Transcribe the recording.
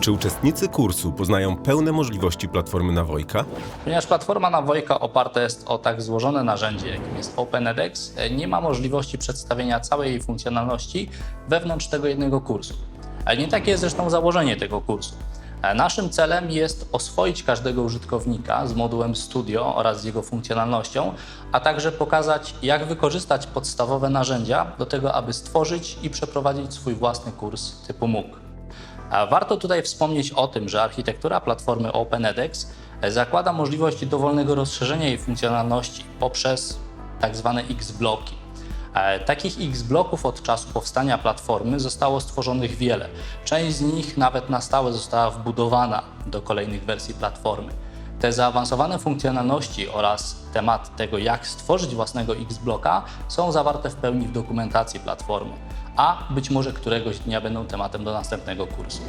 Czy uczestnicy kursu poznają pełne możliwości platformy Nawojka? Ponieważ platforma Nawojka oparta jest o tak złożone narzędzie, jakim jest OpenEDX, nie ma możliwości przedstawienia całej jej funkcjonalności wewnątrz tego jednego kursu. Ale nie takie jest zresztą założenie tego kursu. Naszym celem jest oswoić każdego użytkownika z modułem Studio oraz z jego funkcjonalnością, a także pokazać, jak wykorzystać podstawowe narzędzia do tego, aby stworzyć i przeprowadzić swój własny kurs typu MOOC. Warto tutaj wspomnieć o tym, że architektura platformy OpenEDX zakłada możliwość dowolnego rozszerzenia jej funkcjonalności poprzez tak zwane X-bloki. E, Takich X-bloków od czasu powstania platformy zostało stworzonych wiele. Część z nich nawet na stałe została wbudowana do kolejnych wersji platformy. Te zaawansowane funkcjonalności oraz temat tego, jak stworzyć własnego X-bloka, są zawarte w pełni w dokumentacji platformy, a być może któregoś dnia będą tematem do następnego kursu.